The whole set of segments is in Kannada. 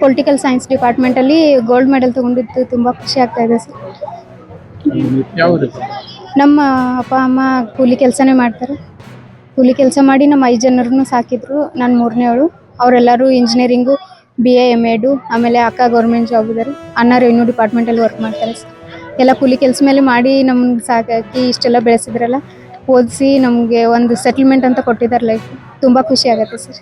political science department ಅಲ್ಲಿ ಗೋಲ್ಡ್ ಮೆಡಲ್ ತಗೊಂಡಿದ್ದು ತುಂಬಾ ಖುಷಿ ಆಗ್ತಾ ಇದೆ ಸರ್. ಯಾವುದು? ನಮ್ಮ ಅಪ್ಪ ಅಮ್ಮ ಕೂಲಿ ಕೆಲಸನೇ ಮಾಡ್ತಾರೆ. ಕೂಲಿ ಕೆಲಸ ಮಾಡಿ ನಮ್ಮ ಐದು ಜನರನ್ನು ಸಾಕಿದ್ರು. ನಾನು ಮೂರನೇವಳು ಅವರೆಲ್ಲರೂ engineering B A M Ed ಆಮೇಲೆ ಅಕ್ಕ ಗೌರ್ಮೆಂಟ್ ಜಾಬ್ ಇದ್ದಾರೆ ಅಣ್ಣ ರೆವಿನ್ಯೂ ಡಿಪಾರ್ಟ್ಮೆಂಟಲ್ಲಿ ವರ್ಕ್ ಮಾಡ್ತಾರೆ ಸರ್. ಎಲ್ಲ ಕೂಲಿ ಕೆಲಸ ಮೇಲೆ ಮಾಡಿ ನಮ್ಗೆ ಸಾಕಾಕಿ ಇಷ್ಟೆಲ್ಲ ಬೆಳೆಸಿದ್ರಲ್ಲ ಓದಿಸಿ ನಮಗೆ ಒಂದು ಸೆಟಲ್ಮೆಂಟ್ ಅಂತ ಕೊಟ್ಟಿದ್ದಾರೆ ಲೈಫ್ ತುಂಬ ಖುಷಿ ಆಗುತ್ತೆ ಸರ್.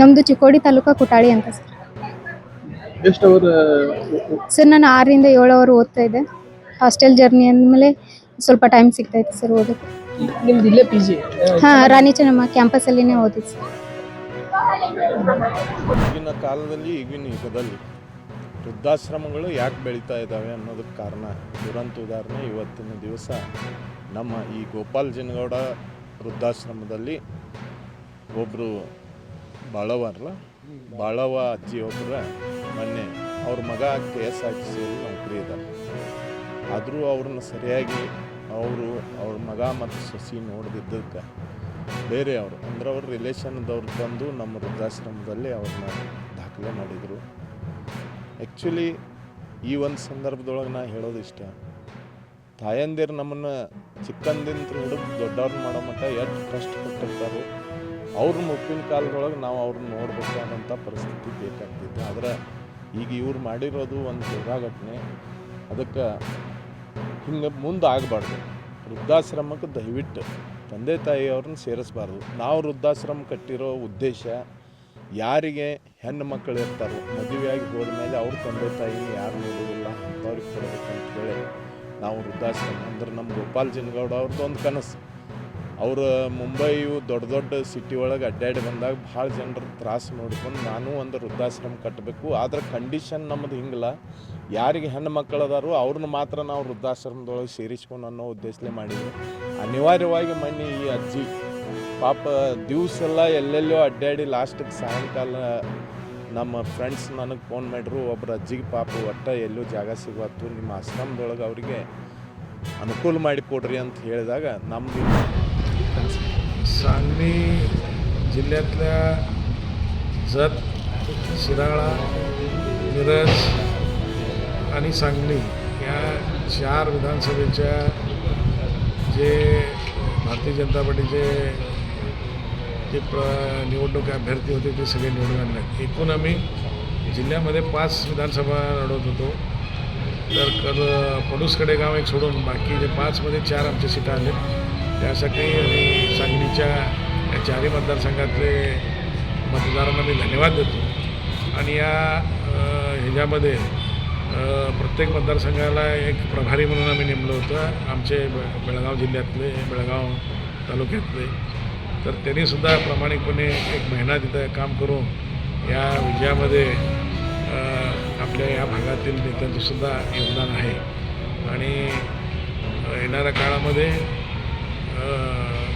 ನಮ್ಮದು ಚಿಕ್ಕೋಡಿ ತಾಲೂಕಾ ಕುಟಾಳಿ ಅಂತ ಸರ್. ಎಷ್ಟು ಅವರ್ ಸರ್ ನಾನು ಆರರಿಂದ ಏಳು ಅವರು ಓದ್ತಾ ಇದ್ದೆ. ಹಾಸ್ಟೆಲ್ ಜರ್ನಿ ಅಂದಮೇಲೆ ಸ್ವಲ್ಪ ಟೈಮ್ ಸಿಗ್ತಾ ಇತ್ತು ಸರ್ ಓದಕ್ಕೆ ನಿಮ್ದು ಇಲ್ಲೇ ಪಿ ಜಿ ಹಾಂ ರಾಣಿ ಚೆನ್ನಮ್ಮ ಕ್ಯಾಂಪಸಲ್ಲಿನೇ ಓದಿದ್ದು ಸರ್. ಈಗಿನ ಕಾಲದಲ್ಲಿ ಈಗಿನ ಯುಗದಲ್ಲಿ ವೃದ್ಧಾಶ್ರಮಗಳು ಯಾಕೆ ಬೆಳೀತಾ ಇದ್ದಾವೆ ಅನ್ನೋದಕ್ಕೆ ಕಾರಣ ದುರಂತ ಉದಾಹರಣೆ ಇವತ್ತಿನ ದಿವಸ. ನಮ್ಮ ಈ ಗೋಪಾಲ್ ಜಿನಗೌಡ ವೃದ್ಧಾಶ್ರಮದಲ್ಲಿ ಒಬ್ಬರು ಬಾಳವರಲ್ಲ ಬಾಳವ ಅಜ್ಜಿ ಒಬ್ಬರ ಮೊನ್ನೆ ಅವ್ರ ಮಗ ಕೆ ಎಸ್ ಆರ್ ಟಿ ಸಿಯಲ್ಲಿ ನೌಕರಿ ಇದ್ದಾರೆ. ಆದರೂ ಅವ್ರನ್ನ ಸರಿಯಾಗಿ ಅವರು ಅವ್ರ ಮಗ ಮತ್ತು ಸಸಿ ನೋಡ್ದಿದ್ದಕ್ಕೆ ಬೇರೆ ಅವರು. ಅಂದ್ರೆ ಅವ್ರ ರಿಲೇಷನ್ದವ್ರು ಬಂದು ನಮ್ಮ ವೃದ್ಧಾಶ್ರಮದಲ್ಲಿ ಅವ್ರನ್ನ ದಾಖಲೆ ಮಾಡಿದರು. ಆ್ಯಕ್ಚುಲಿ ಈ ಒಂದು ಸಂದರ್ಭದೊಳಗೆ ನಾ ಹೇಳೋದು ಇಷ್ಟ. ತಾಯಂದಿರು ನಮ್ಮನ್ನು ಚಿಕ್ಕಂದಿಂದ ಹಿಡಿದು ದೊಡ್ಡವ್ರನ್ನ ಮಾಡೋ ಮಟ್ಟ ಎಷ್ಟು ಕಷ್ಟಪಟ್ಟಿರ್ತಾರೋ ಅವ್ರ ಮುಪ್ಪಿನ ಕಾಲದೊಳಗೆ ನಾವು ಅವ್ರನ್ನ ನೋಡ್ಬೇಕಾದಂಥ ಪರಿಸ್ಥಿತಿ ಬೇಕಾಗ್ತಿತ್ತು. ಆದರೆ ಈಗ ಇವ್ರು ಮಾಡಿರೋದು ಒಂದು ದುರಾಘಟನೆ. ಅದಕ್ಕೆ ಹಿಂಗೆ ಮುಂದೆ ಆಗಬಾರ್ದು. ವೃದ್ಧಾಶ್ರಮಕ್ಕೆ ದಯವಿಟ್ಟು ತಂದೆ ತಾಯಿಯವ್ರನ್ನ ಸೇರಿಸ್ಬಾರ್ದು. ನಾವು ವೃದ್ಧಾಶ್ರಮ ಕಟ್ಟಿರೋ ಉದ್ದೇಶ ಯಾರಿಗೆ ಹೆಣ್ಣು ಮಕ್ಕಳು ಇರ್ತಾರೋ ಮದುವೆಯಾಗಿ ಹೋದ್ಮೇಲೆ ಅವ್ರ ತಂದೆ ತಾಯಿ ಯಾರು ನೋಡೋದಿಲ್ಲ ಅಂಥವ್ರಿಗೆ ಕೊಡಬೇಕಂತ ಹೇಳಿ ನಾವು ವೃದ್ಧಾಶ್ರಮ, ಅಂದ್ರೆ ನಮ್ಮ ಗೋಪಾಲ್ ಜಿನಗೌಡ ಅವ್ರದ್ದು ಒಂದು ಕನಸು. ಅವರು ಮುಂಬೈಯು ದೊಡ್ಡ ದೊಡ್ಡ ಸಿಟಿ ಒಳಗೆ ಅಡ್ಡಾಡಿ ಬಂದಾಗ ಭಾಳ ಜನರ ತ್ರಾಸು ನೋಡ್ಕೊಂಡು ನಾನು ಒಂದು ವೃದ್ಧಾಶ್ರಮ ಕಟ್ಟಬೇಕು ಆದ್ರೆ ಕಂಡೀಷನ್ ನಮ್ಮದು ಹಿಂಗಿಲ್ಲ. ಯಾರಿಗೆ ಹೆಣ್ಣು ಮಕ್ಕಳು ಅದಾರು ಅವ್ರನ್ನ ಮಾತ್ರ ನಾವು ವೃದ್ಧಾಶ್ರಮದೊಳಗೆ ಸೇರಿಸ್ಕೊಂಡು ಅನ್ನೋ ಉದ್ದೇಶಲೇ ಮಾಡಿದ್ವಿ. ಅನಿವಾರ್ಯವಾಗಿ ಮೊನ್ನೆ ಈ ಅಜ್ಜಿ ಪಾಪ ದಿವಸ ಎಲ್ಲ ಎಲ್ಲೆಲ್ಲೋ ಅಡ್ಡಾಡಿ ಲಾಸ್ಟಿಗೆ ಸಾಯಂಕಾಲ ನಮ್ಮ ಫ್ರೆಂಡ್ಸ್ ನನಗೆ ಫೋನ್ ಮಾಡಿದ್ರು ಒಬ್ರು ಅಜ್ಜಿಗೆ ಪಾಪ ಒಟ್ಟ ಎಲ್ಲೂ ಜಾಗ ಸಿಗುವತ್ತು ನಿಮ್ಮ ಆಶ್ರಮದೊಳಗೆ ಅವರಿಗೆ ಅನುಕೂಲ ಮಾಡಿ ಕೊಡ್ರಿ ಅಂತ ಹೇಳಿದಾಗ ನಮ್ದು सांगली जिल्ह्यातल्या जत शिराळा मिरज आणि सांगली या चार विधानसभेच्या जे भारतीय जनता पार्टीचे जे प्र निवडणूक अभ्यर्थी होते ते सगळे निवडून आणले एकूण आम्ही जिल्ह्यामध्ये पाच विधानसभा लढवत होतो. तर कर पडूसकडे गाव एक सोडून बाकी जे पाचमध्ये चार आमच्या सीटा आले त्यासाठी आणि आमच्या या चारही मतदारसंघातले मतदारांना मी धन्यवाद देतो. आणि या ह्याच्यामध्ये प्रत्येक मतदारसंघाला एक प्रभारी म्हणून आम्ही नेमलं होतं. आमचे बेळगाव जिल्ह्यातले बेळगाव तालुक्यातले. तर त्यांनीसुद्धा प्रामाणिकपणे एक महिना तिथं काम करून या विजयामध्ये आपल्या या भागातील नेत्यांचंसुद्धा योगदान आहे. आणि येणाऱ्या काळामध्ये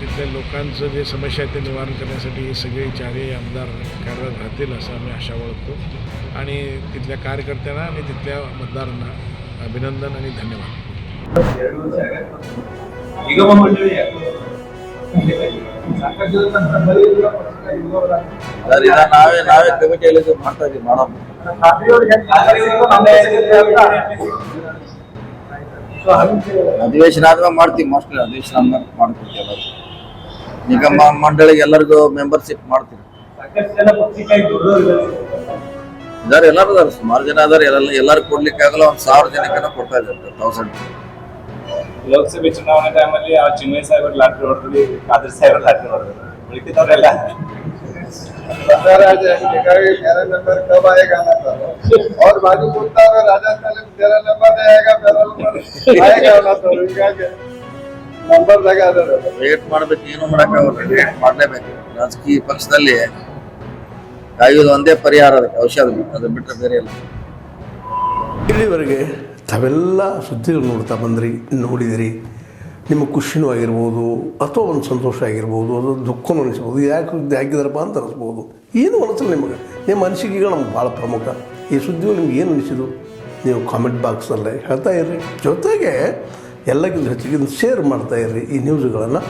तिथल्या लोकांचं जे समस्या आहे ते निवारण करण्यासाठी हे सगळे चारही आमदार कार्यरत राहतील असं आम्ही आशा बाळगतो आणि तिथल्या कार्यकर्त्यांना आणि तिथल्या मतदारांना अभिनंदन आणि धन्यवाद ನಿಗಮ ಮಂಡಳಿ ಸಾಕಷ್ಟು ಜನ ನಮ್ಮಲ್ಲಿ ಇರುವ ಪಕ್ಷ ಸರ್ ಇದ ನಾವೇ ನಾವೇ ಕಮಿಟಿ ಹೇಳಿದ್ದು ಮಾಡ್ತಾ ಇದೀವಿ ಮಾಡೋಣ ಅಧಿವೇಶನ ಆದ್ಮೇಲೆ ಮಾಡ್ತೀವಿ ಮೋಸ್ಟ್ಲಿ ಅಧಿವೇಶನ ಆದ್ಮೇಲೆ ಮಾಡ್ತೀವಿ ಎಲ್ಲರೂ ನಿಗಮ ಮಂಡಳಿಗೆ ಎಲ್ಲರಿಗೂ ಮೆಂಬರ್ಶಿಪ್ ಮಾಡ್ತೀವಿ ಸಾಕಷ್ಟು ಜನ ಪಕ್ಷಕ್ಕಾಗಿ ದುಡಿದವರು ಇದಾರೆ ಎಲ್ಲರೂ ಇದಾರೆ ಸುಮಾರು ಜನ ಅದಾರೆ ಎಲ್ಲ ಎಲ್ಲರೂ ಕೊಡ್ಲಿಕ್ಕೆ ಆಗಲ್ಲ ಒಂದ್ ಸಾವಿರ ಜನಕ್ಕೆನ ಕೊಡ್ತಾ ಇದ್ದಾರೆ ತೌಸಂಡ್ ಲೋಕಸಭೆ ಚುನಾವಣೆ ಟೈಮಲ್ಲಿ ಆ ಚಿನ್ಮಯ ಸಾಹೇಬರ್ ಲಾಟ್ರಿ ಹೊಡೆದ್ರಿ ಖಾದರ್ ಸಾಹೇಬರ್ ಲಾಟ್ರಿ ಹೊಡೆದ್ರು ಉಳಿತಿದ್ದವರೆಲ್ಲ मेरा नंबर कब आएगा ना सर और बाजू बोलता है राजस्थान में तेरा नंबर नहीं आएगा मेरा नंबर आएगा ना सर ವೇಟ್ ಮಾಡ್ಬೇಕು ಏನು ಮಾಡಕ್ಕಾಗಲ್ಲ. ವೇಟ್ ಮಾಡಲೇಬೇಕು. ರಾಜಕೀಯ ಪಕ್ಷದಲ್ಲಿ ಕಾಯೋದು ಒಂದೇ ಪರಿಹಾರ ಅದಕ್ಕೆ ಔಷಧ ಅದು ಬಿಟ್ಟರೆ ಬೇರೆ ಇಲ್ಲ. ಇಲ್ಲಿವರೆಗೆ ತಾವೆಲ್ಲ ಸುದ್ದಿಗಳು ನೋಡ್ತಾ ಬಂದ್ರಿ ನೋಡಿದಿರಿ. ನಿಮ್ಮ ಖುಷಿನೂ ಆಗಿರ್ಬೋದು ಅಥವಾ ಒಂದು ಸಂತೋಷ ಆಗಿರ್ಬೋದು ಅದು ದುಃಖನೂ ಅನಿಸ್ಬೋದು ಯಾಕೆ ಸುದ್ದಿ ಹಾಕಿದಾರಪ್ಪ ಅಂತ ಅನಿಸ್ಬೋದು. ಏನು ಅನಿಸಲ್ಲ ನಿಮಗೆ. ನಿಮ್ಮ ಅನಿಸಿಕೆಗಳು ನಮ್ಗೆ ಭಾಳ ಪ್ರಮುಖ. ಈ ಸುದ್ದಿಯು ನಿಮ್ಗೆ ಏನು ಅನಿಸಿದು ನೀವು ಕಾಮೆಂಟ್ ಬಾಕ್ಸಲ್ಲೇ ಹೇಳ್ತಾ ಇರ್ರಿ. ಜೊತೆಗೆ ಎಲ್ಲಕ್ಕಿಂತ ಹೆಚ್ಚಿಗೆ ಶೇರ್ ಮಾಡ್ತಾ ಇರ್ರಿ ಈ ನ್ಯೂಸ್ಗಳನ್ನು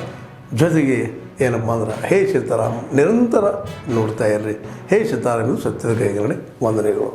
ಜೊತೆಗೆ ಏನಪ್ಪ ಅಂದ್ರೆ, ಹೇ ಸೀತಾರಾಮ್, ನಿರಂತರ ನೋಡ್ತಾ ಇರ್ರಿ. ಹೇ ಸೀತಾರಾಮ್ ಸತ್ಯದ ಕೈಗರಣೆ, ವಂದನೆಗಳು.